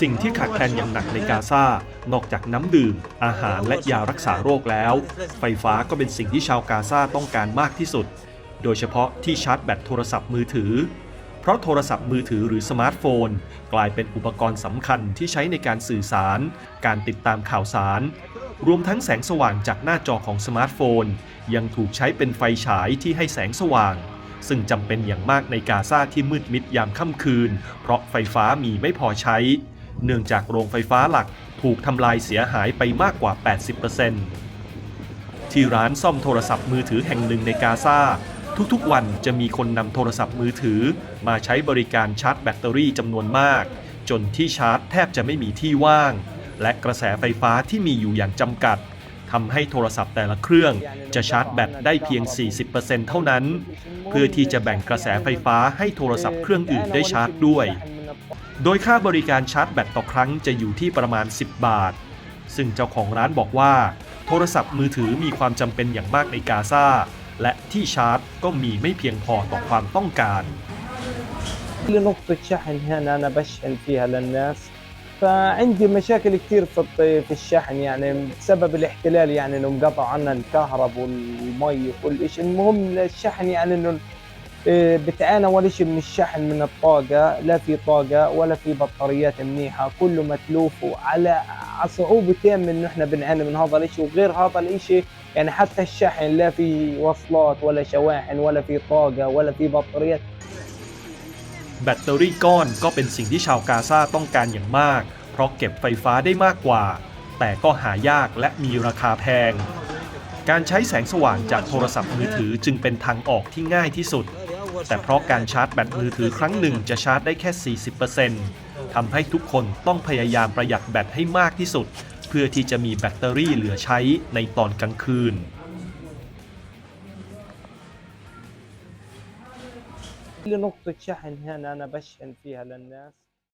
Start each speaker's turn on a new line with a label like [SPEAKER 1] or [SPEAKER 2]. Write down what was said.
[SPEAKER 1] สิ่งที่ขาดแคลนอย่างหนักในกาซา นอกจากน้ำดื่ม อาหารและยารักษาโรคแล้ว ไฟฟ้าก็เป็นสิ่งที่ชาวกาซาต้องการมากที่สุด โดยเฉพาะที่ชาร์จแบตโทรศัพท์มือถือ เพราะโทรศัพท์มือถือหรือสมาร์ทโฟน กลายเป็นอุปกรณ์สำคัญที่ใช้ในการสื่อสาร การติดตามข่าวสาร รวมทั้งแสงสว่างจากหน้าจอของสมาร์ทโฟน ยังถูกใช้เป็นไฟฉายที่ให้แสงสว่างซึ่งจำเป็นอย่างมากในกาซาที่มืดมิดยามค่ำคืน เพราะไฟฟ้ามีไม่พอใช้ เนื่องจากโรงไฟฟ้าหลักถูกทำลายเสียหายไปมากกว่า 80%ที่ร้านซ่อมโทรศัพท์มือถือแห่งหนึ่งในกาซาทุกๆ วันจะมีคนนำโทรศัพท์มือถือ มาใช้บริการชาร์จแบตเตอรี่จำนวนมาก จนที่ชาร์จแทบจะไม่มีที่ว่าง และกระแสไฟฟ้าที่มีอยู่อย่างจำกัดทำให้โทรศัพท์แต่ละเครื่องจะชาร์จแบตได้เพียง 40%เท่านั้น เพื่อที่จะแบ่งกระแสไฟฟ้าให้โทรศัพท์เครื่องอื่นได้ชาร์จด้วย โดยค่าบริการชาร์จแบตต่อครั้งจะอยู่ที่ประมาณ 10 บาท ซึ่งเจ้าของร้านบอกว่า โทรศัพท์มือถือมีความจำเป็นอย่างมากในกาซาและที่ชาร์จก็มีไม่เพียงพอต่อความต้องการ
[SPEAKER 2] كل نقطة شحن هنا أنا بشحن فيها للناس فعندي مشاكل كثير في الط- في الشحن يعني بسبب الاحتلال يعني انه مقطع عنا الكهرب والمي وكل شيء المهم الشحن يعني انه إيه، بتعانى اول شيء من الشحن من الطاقة لا في طاقة ولا في بطاريات منيحة كله متلوف وعلى على صعوبتين من انه احنا بنعاني من هذا الاشي وغير هذا الاشي يعني حتى الشحن لا في وصلات ولا شواحن ولا في طاقة ولا في بطاريات
[SPEAKER 1] แบตเตอรี่ก้อนก็เป็นสิ่งที่ชาวกาซาต้องการอย่างมาก เพราะเก็บไฟฟ้าได้มากกว่า แต่ก็หายากและมีราคาแพง การใช้แสงสว่างจากโทรศัพท์มือถือจึงเป็นทางออกที่ง่ายที่สุด แต่เพราะการชาร์จแบตมือถือครั้งหนึ่งจะชาร์จได้แค่ 40%ทำให้ทุกคนต้องพยายามประหยัดแบตให้มากที่สุด เพื่อที่จะมีแบตเตอรี่เหลือใช้ในตอนกลางคืน
[SPEAKER 2] كل نقطة شحن هنا أنا بشحن فيها للناس